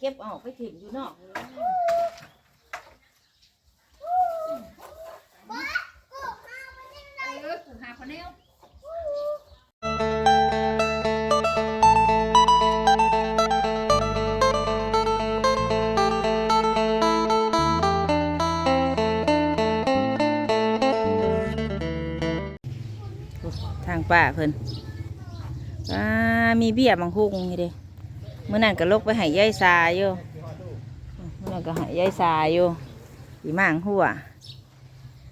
เก็บออกไปถิ่มอยู่นอกเออกูหาคนแนวทางป่าเพิ่นอ่ามีเบี้ยมังคุงนี่เด้ เมื่อนั้นก็ลกไปให้ยายสาอยู่เมื่อนั้นก็ให้ยายสาอยู่สีมางหัว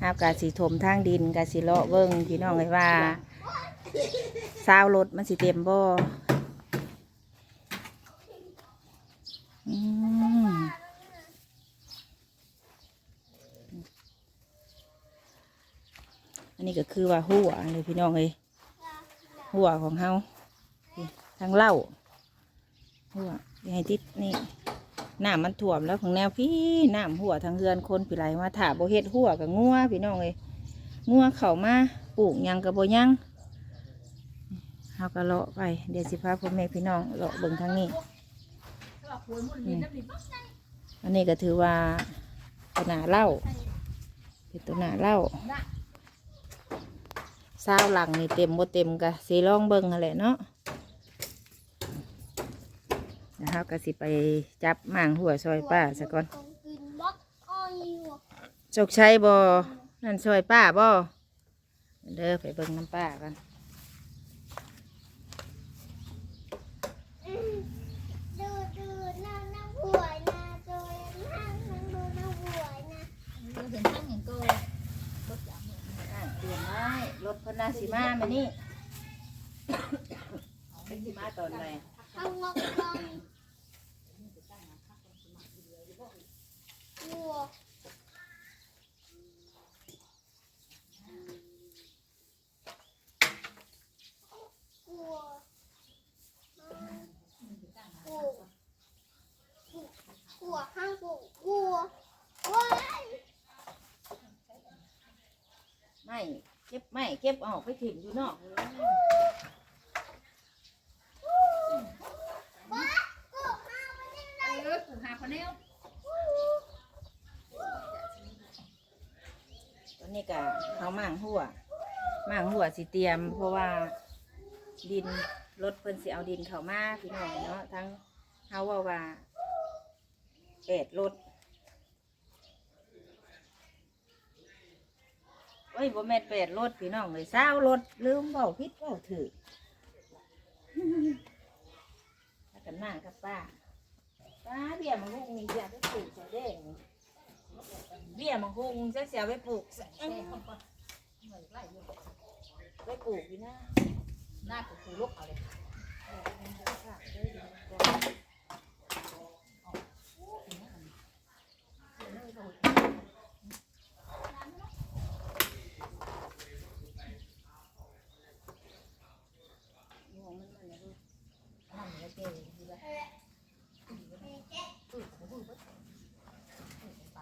หาบกาสีถมทางดินกาสีเลาะเบิ้งพี่น้องเลยว่าซาวรถมันสิเต็มบ่อืมอันนี้ก็คือว่าหัวเลยพี่น้องเลยหัวของเฮาทางเล่า หัวอย่าให้ติดนี่น้ำมันท่วมแล้วของแนวพี่น้ำหัวทางเรือนคนปีไหลมาถาโบเฮ็ดหัวกับงัวพี่น้องเลยงัวเข้ามาปลูกยังกับโบยังเฮาก็เลาะไปเดี๋ยวสิพาพ่อแม่พี่น้องเลาะเบิ่งทางนี้ถ้าว่าควรมันมีน้ำดิบอันนี้ก็ถือว่าตัวหนาเล่าเป็นตัวหนาเล่าซาหลังนี่เต็มบ่เต็มกะสีลองเบิ่งอะไรเนาะ นะครับก็สิไปจับหมางหัวซอยป้าซะก่อนกินบล็อกอ้อยอยู่โชคชัยบ่นั่นซอยป้าบ่เด้อไปเบิ่งน้ำป้ากันอืมดูดูน้ำน้ำหวนะโดยนั่งนั่งดูน้ำหวนะเราเห็นทั้งอย่างก็รถจับอะเตรียมไว้รถเพนนาสิมามานี่เป็นสิมาตอนไหน เอางอกลองวัววัววัววัวห้างวัววัวว้ายไม่เก็บไม่เก็บออกไปถิ่มอยู่นอกูห้างมันยังไง เออกูหาคนแนว ตอนนี้ก็เขาหมางหัว หัวสิเตรียม เพราะว่าดินรถเพิ่นสิเอาดินเข้ามาพี่น้องเนาะทั้งเฮาว่าว่าแปดรถโอ้ยบ่แม่นแปดรถพี่น้องเลยเศร้ารถลืมเบาพิษเบาถือากันมากับป้าป้าเบี้ยมังคุงมีเบี้ยไปปลูกใส่แดงเบี้ยมังคุงจะเสียไปปลูก ไล่อยู่ไปปลูกอยู่นะหน้ากูคือลูกเอาเลย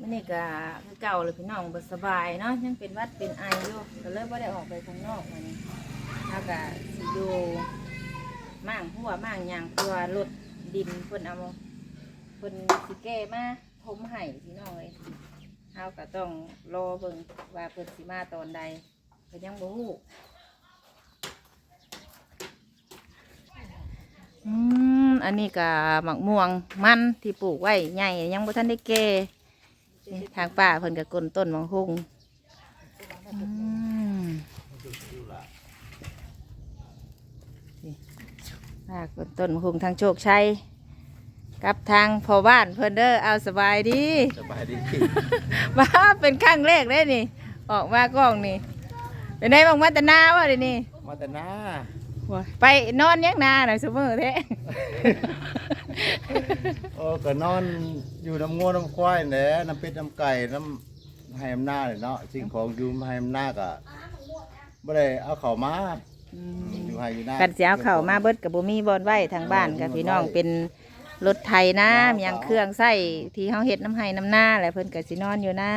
มันนี่ก็คือเก่าเลยพี่น้องบ่สบายเนาะยังเป็นวัดเป็นไออยู่ก็เลยบ่ได้ออกไปข้างนอกมานี่ถ้าก็สิอยู่มั่างหัวมั่างยางตัวรถดินเพิ่นเอาเพิ่นสิแก้มาทมให้พี่น้องเลยเฮาก็ต้องรอเบิ่งว่าเพิ่นสิมาตอนใดเพิ่นยังบ่ฮู้อืมอันนี้ก็หมักม่วงมันที่ปลูกไว้ใหญ่ยังบ่ทันได้แก่ นี่ทางป่าเพิ่นกับกลนต้นมังคุงอืมนี่ป่ากลนต้นมังคุงทางโชคชัยกับทางพอบ้านเพิ่นเด้อเอาสบายดี สบายดีมาเป็นครั้งแรกได้นี่ ออกมากล้องนี่เป็นไงบ้างมาแต่นาวะเดี๋ยวนี้มาแต่หน้า โอ้ยไปนอนยังนาหน่อยซุมือแท้ โอ้ก็นอนอยู่น้ำงัวน้ำควายแหละน้ำเป็ดน้ำไก่น้ำให้อำนาจเนาะสิ่งของอยู่ให้อำนาจก็บ่ได้เอาเข้ามาอยู่ให้อยู่หน้ากันเสียเข่าวมาเบิดกับบุมีบอลไว้ทางบ้านกับพี่น้องเป็นรถไทยนะมีหยังเครื่องใส่ที่เขาเฮ็ดน้ำไห้น้ำหน้าแหละเพิ่นก็สินอนอยู่นะ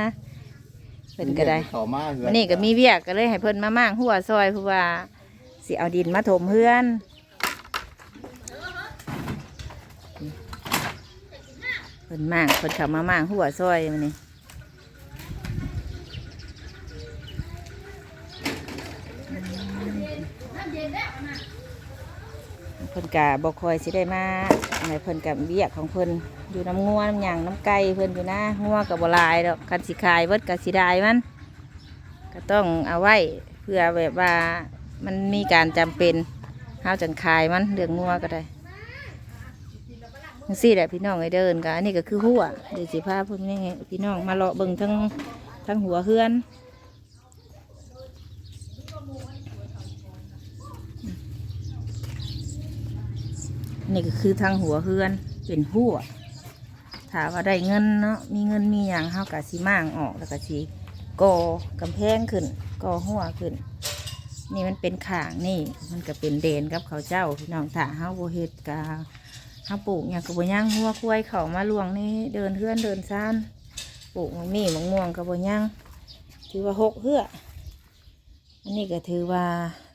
เพิ่นก็ได้เข้ามาเฮือวันนี้ก็มีเวียกก็เลยให้เพิ่นมามั่างหัวซอยเพราะว่าสิเอาดินมาถมเฮือน พิ่นมากเพิ่นเข้ามามากหัวซอยมันนี่เพิ่นกะบ่คอยสิได้มาอะไรเพิ่นกับเวียกของเพิ่นอยู่น้ำงัวน้ำหยังน้ำไก่เพิ่นอยู่นะงัวกับบลายดอกคันสิขายเบิดกับสิได้มันก็ต้องเอาไว้เพื่อแบบว่ามันมีการจำเป็นเฮาวจังขายมันเรื่องงัวก็ได้ จังซี่แหละพี่น้องไอเดินก็อันนี้ก็คือหัวเดี๋ยวสิพาพวกนี้พี่น้องมาเลาะเบิ่งทั้งทั้งหัวเฮือนนี่ก็คือทางหัวเฮือนเป็นหัวถามว่าได้เงินเนาะมีเงินมีอย่างเฮากะสิม่างออกแล้วก็สิก่อกำแพงขึ้นก่อหัวขึ้น นี่มันเป็นขางนี่มันก็เป็นเดนกับเขาวเจ้าพี่น้องถ้าเฮาบ่เฮ็ดกะ เฮาปลูกหยังก็บ่ย่างหัวควายเขามาลวงนี่เดินเฮือนเดินซ่านปลูกมังมีมังม่วงก็บ่ย่างถือว่าหกเฮืออันนี้ก็ถือว่า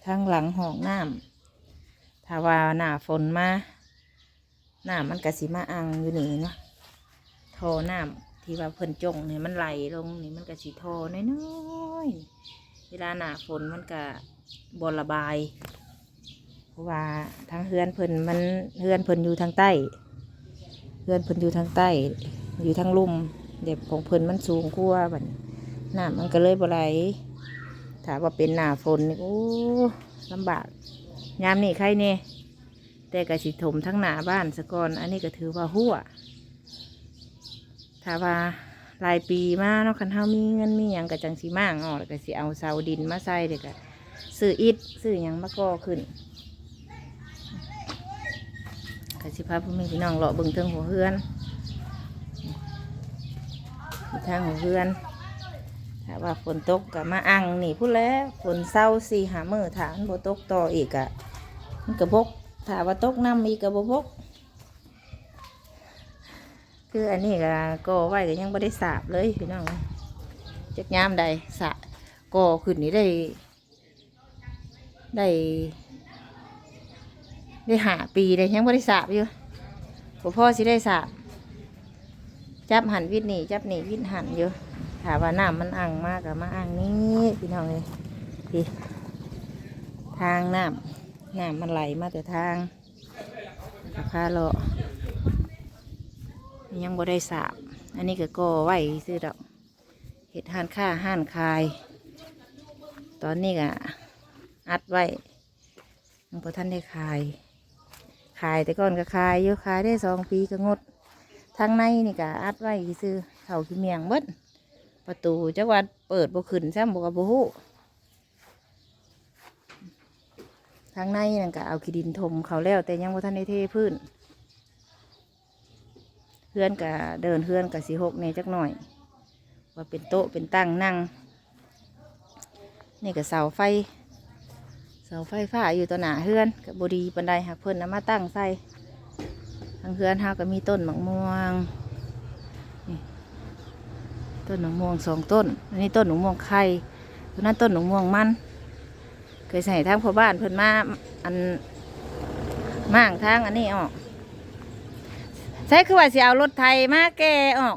ทางหลังห้องน้ำถ้าว่าหน้าฝนมาน้ำมันกะสิมาอังอยู่นี่เนาะทอน้ำที่ว่าเพิ่นจงเนี่ยมันไหลลงนี่มันกะสิทอน้อยๆเวลาหน้าฝนมันกะบระบาย ราะว่าทางเฮือนเพิ่นมันเฮือนเพิ่นอยู่ทางใต้เฮือนเพิ่นอยู่ทางใต้ อยู่ทางลุ่มเด็บของเพิ่นมันสูงกว่าบัดนี้น้ำมันก็เลยบ่ไหลถ้าว่าเป็นหน้าฝนนี่โอ้ลำบากยามนี่ใครเนี่ยแต่กระสิถมทั้งหน้าบ้านสะก่อนอันนี้ก็ถือว่าหัวถ้าว่าหลายปีมาเนาะคันเฮามีเงินมีหยังกระจังสีมางอ๋อกแล้วก็สิเอาเสาดินมาใส่เด็กะซื้ออิฐซื้อหยังมาก่อขึ้น สิพาพ่อแม่พี่น้องเลาะเบิ่งเทิงหัวเฮือนทางหัวเฮือนถ้าว่าฝนตกก็มาอังนี่พูดแล้วฝนเศร้าสี่หามือถามันบ่ตกต่ออีกอะมันกระบกถ้าว่าตกน้ำอีกกับบกคืออันนี้ก็ก่อไว้ก็ยังไม่ได้สาบเลยพี่น้องจักยามใดสะก่อขึ้นนี้ได้ได้ ได้หาปีเลยยังไม่ได้สาบอยู่พ่อพ่อสิได้สาบจับหันวิทย์นี่จับนี่วิทย์หันอยู่ถามว่าน้ำมันอ่างมากกับมาอ่างนี้พี่น้องเลยพี่ทางน้ำน้ำมันไหลมาแต่ทางกับพาเลาะยังบ่ได้สาบ อันนี้ก็ก่อไหวซื้อดอกเห็ดห่านค่าห่านคาย ตอนนี้ก็อัดไว้ยังพอท่านได้ขาย ขายแต่ก่อนก็ขายอยู่ขายได้สองปีก็งดทางในนี่ก็อัดไว้ซื้อเข่าขี้เมียงเบิดประตูจักวัดเปิดบ่ขึ้นซ้ำบ่กับบ่ฮู้ทางในนั่นก็เอาขี้ดินถมเขาแล้ว แต่ยังบ่ทันได้เทพื้นเพื่อนก็เดินเพื่อนก็สีหกในจักหน่อย ว่าเป็นโต๊ะเป็นตั้งนั่ง นี่ก็เสาไฟ เสาไฟฟ้าอยู่ต่อหน้าเฮือนกับบดีปันไดหักเพิ่นนำมาตั้งใส่ทางเฮือนเฮาก็มีต้นมะม่วงต้นมะม่วงสองต้น อันนี้ต้นมะม่วงไข่ตัวนั้นต้นมะม่วงมัน เคยใส่ทางพ่อบ้านเพิ่นมาอันม่างทางอันนี้ออกใช่คือว่าสิเอารถไทยมาแกออก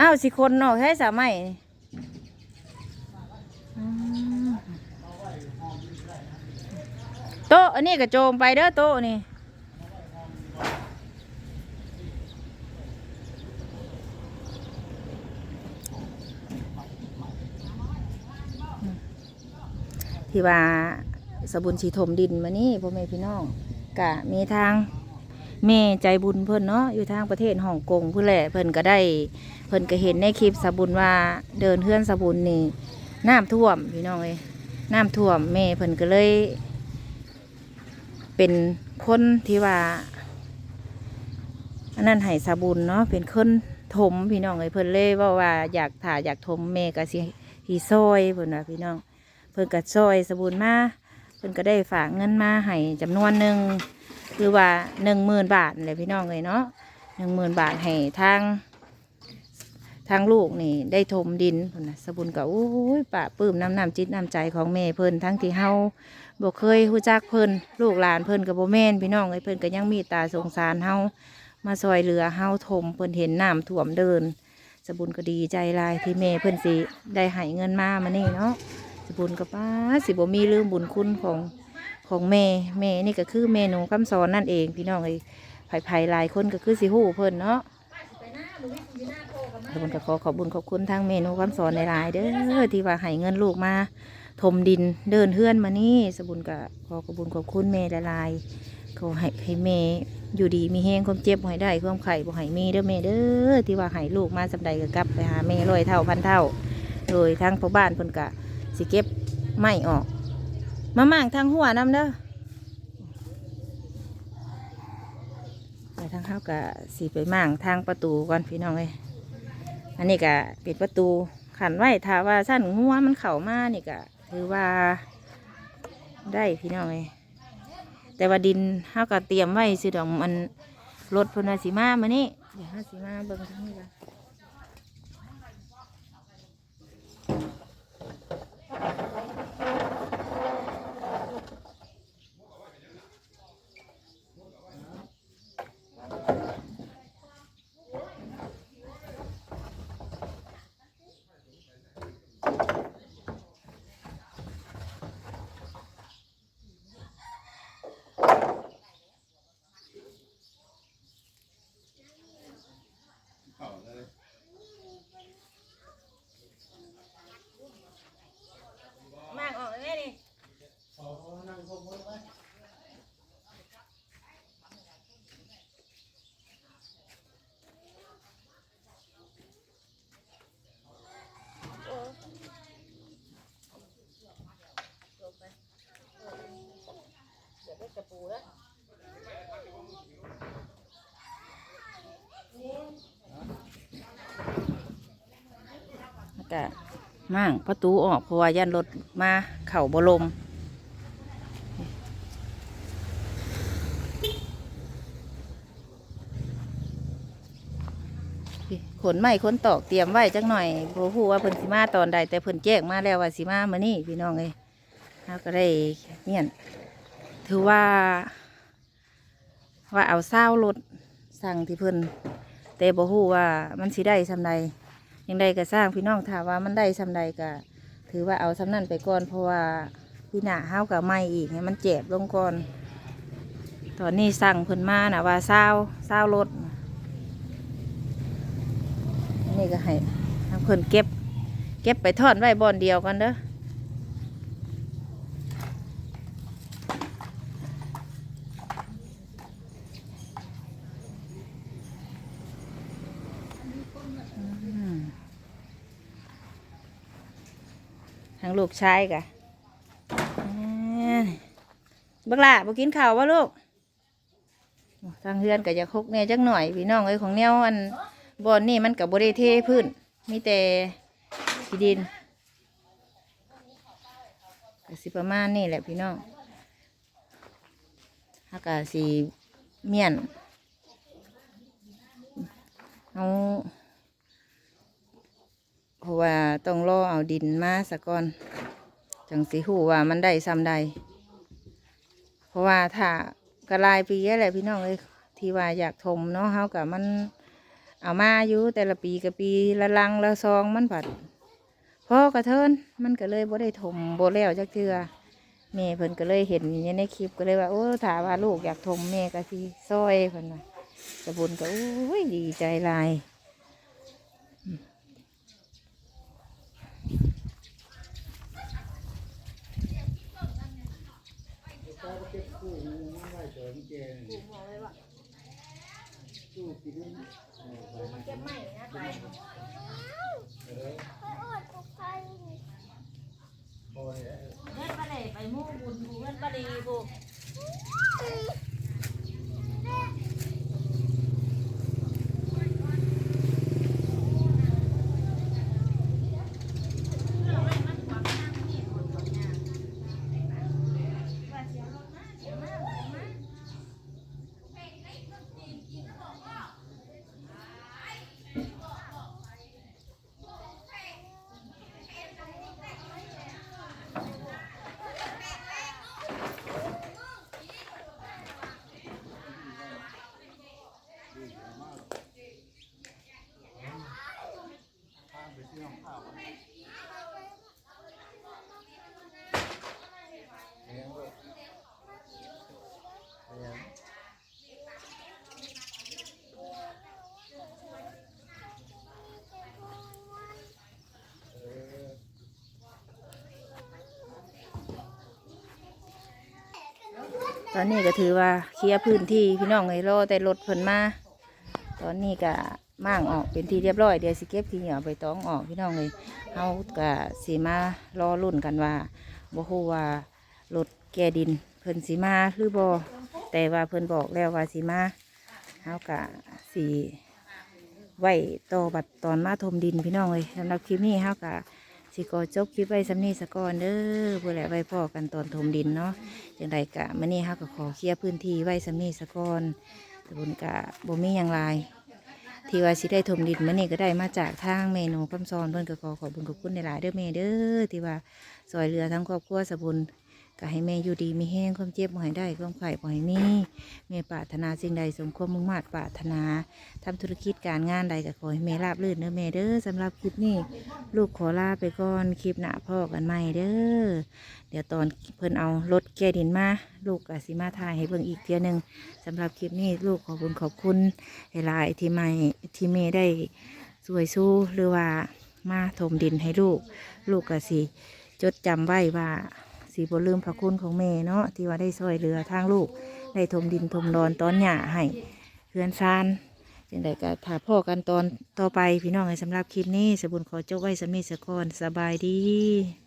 อ้าวสิคนออกใช้สามัยนี่อืม โต๊ะอันนี้ก็โจมไปเด้อโต๊ะนี่ที่ว่าสบุญชีถมดินมานี่พ่อแม่พี่น้องกะมีทางแม่ใจบุญเพิ่นเนาะอยู่ทางประเทศฮ่องกงเพื่อแหละเพิ่นก็ได้เพิ่นก็เห็นในคลิปสบุญว่าเดินเฮือนสบุญนี่น้ำท่วมพี่น้องเอ้ยน้ำท่วมแม่เพิ่นก็เลย เป็นคนที่ว่าอันนั้นให้สบุญเนาะเป็นคนถมพี่น้องเอ้ยเพิ่นเลยเว่าว่าอยากถ่าอยากถมแม่ก็สิฮีซอยเพิ่นว่าพี่น้อง เพิ่นก็ซอยสบุญมาเพิ่นก็ได้ฝากเงินมาให้จำนวนหนึ่งคือว่าหนึ่งหมื่นบาทเลยพี่น้องเลยเนาะหนึ่งหมื่นบาทให้ทางทางลูกนี่ได้ถมดินเพิ่นน่ะสบุญก็โอ้ยปะปื้มน้ำน้ำจิตน้ำใจของแม่เพิ่นทั้งที่เฮา บ่เคยรู้จักเพิ่นลูกหลานเพิ่นกับโบแม่นพี่น้องเอ้ยเพิ่นก็ยังมีตาสงสารเฮามาซอยเรือเฮาทมเพิ่นเห็นน้ำท่วมเดิน สบุญก็ดีใจลายที่แม่เพิ่นสิได้ให้เงินมามานี่เนาะสบุญก็ป้าสิบ่มีลืมบุญคุณของของแม่แม่นี่ก็คือเมนูคำสอนนั่นเอง พี่น้องเอ้ยไผ่ๆหลายคนก็คือสิฮู้เพิ่นเนาะไปหน้าบุวิอยู่หน้าโคกับสบุญก็ขอขอบบุญขอบคุณทางเมนูคำสอนหลายๆเด้อที่ว่าให้เงินลูกมา ถมดินเดินเฮือนมานี่สบุญก็ขอขอบบุญขอบคุณแม่หลายๆขอให้ให้แม่อยู่ดีมีแห้งความเจ็บบ่ให้ได้ความไข่บ่ให้มีเด้อแม่เด้อที่ว่าให้ลูกมาสำใดก็กลับไปหาแม่ร้อยเท่าพันเท่า โดยทางพ่อบ้านเพิ่นกะสิเก็บไม้ออก มาม่างทางหัวน้ำเด้อไปทางเข้ากะสีไปม่างทางประตูก่อนพี่น้องเลยอันนี้กะปิดประตูขันไว้ถ้าว่าสั้นหัวมันเข่ามานี่กะ ถือว่าได้พี่น้องเลยแต่ว่าดินเฮากะเตรียมไว้สิดอกมันรถพนาสีมามานี่เดี๋ยวห้าสีมาเบิ่งทั้งนี้ละ มากออกเลยนี่เดี๋ยวได้กระปูแล้วแล้วก็ มั่งประตูออกเพราะว่ายันรถมาเข่าบลมขนไม้ขนตอกเตรียมไว้จักหน่อยโบฮู้ว่าเพิ่นสิมาตอนใด แต่เพิ่นแจ้งมาแล้วว่าสิมามื้อนี้พี่น้องเอ้ยเราก็ได้เนี่ยถือว่า ว่าเอาเศร้ารถสั่งที่เพิ่นแต่โบ่ฮู้ว่ามันสิได้ซำใด ยังใดก็สร้างพี่น้องถามว่ามันได้ซำใดก็ถือว่าเอาซำนั้นไปก่อนเพราะว่าพี่หน้าห้าวกับไม่อีกให้มันเจ็บลงก่อนตอนนี้สั่งเพิ่นมาน่ะว่าเศร้าเศร้ารถนี่ก็ให้ทางเพิ่นเก็บ เก็บไปทอดไว้บอนเดียวกันเด้อ ลูกชายกะบักล่ะบ่กินข้าววะลูกทางเฮือนก็จะคกแหน่จักหน่อยพี่น้องเอ้ยของแนวอันบอนนี่มันกับบริเทพื้นมีแต่ขี้ดินก็สิประมาณนี่แหละพี่น้องอากาศสีเมียนเอา เพราะว่าต้องรอเอาดินมาสะก่อน จังสีหูว่ามันได้ซ้ำใด เพราะว่าถ้ากระลายปีแหละพี่น้องเลยที่ว่าอยากถมเนาะเฮากับมันเอามาอยู่แต่ละปีกับปีละลังละซองมันผัดพอกระเทินมันก็เลยบ่ได้ถมบ่แล้วจักเทือแม่เพิ่นก็เลยเห็นอยู่ในคลิปก็เลยว่าโอ้ถามว่าลูกอยากถมแม่ก็สิซอยเพิ่นว่าสะบุญก็โอ้ยดีใจลายอืมเก็บไมันะไปไปอดกับใครเพื่อนปลาเดไปมู่บุญเพื่อนปลาดีบุก ตอนนี้ก็ถือว่าเคลียร์พื้นที่พี่น้องไงรอแต่รถเพิ่นมา ตอนนี้ก็มั่างออกเป็นที่เรียบร้อยเดี๋ยวสิเก็บขี้เหนียวใบตองออกพี่น้องเลยเฮาก็สิมารอรุ่นกันว่าบ่ฮู้ว่ารถแกดินเพิ่นสิมาหรือบ่แต่ว่าเพิ่นบอกแล้วว่าสิมาเฮาก็สิไว้ต่อบัดตอนมาถมดินพี่น้องเลยสำหรับคลิปนี้เฮาก็ สิกอจบคลิปไว้สำนีสก่อนเด้อเพื่อแหละไว้พ่อกันตอนถมดินเนาะจังใดกะมื่อนี้เฮะก็ขอเคลียร์พื้นที่ไว้สำนีสก่อนแตะบุญกะบ่มีอยังหลายที่ว่าสิได้ถมดินมันนี่ก็ได้มาจากทางเมนูคำซอนเพิ่นก็ขอขอบคุณขอบคุณในหลายเด้อเมเด้อที่ว่าซอยเรือทั้งครอบครัวสะบุญ ก็ให้แม่อยู่ดีมีแห้งความเจ็บบ่ให้ได้ความไข่บ่ให้มีแม่ปรารถนาสิ่งใดสมความมุ่งมา่ปรารถนาทำธุรกิจการงานใดก็ขอให้แม่ราบรื่นเด้อแม่เด้อสำหรับคลิปนี้ ลูกขอลาไปก่อนคลิปหน้าพ่อกันใหม่เด้อเดี๋ยวตอนเพิ่นเอารถแก้ดินมาลูกก็สิมาถ่ายให้เบิ่งอีกเทียหนึ่งสำหรับคลิปนี้ลูกขอบคุณขอบคุณหลายที่ไม่ที่เมได้สวยสู้หรือว่ามาถมดินให้ลูก ลูกก็สิจดจำไว้ว่า สีบ่ลืมพระคุณของเมเนาะที่ว่าได้ช่วยเรือทางลูกได้ถมดินถมดอนตอนหย่าให้เฮือนซานจังใดก็ถ่าพ่อกันตอนต่อไปพี่น้องให้สำหรับคลิปนี้สบุญขอจบไว้สำนีสะกอนสบายดี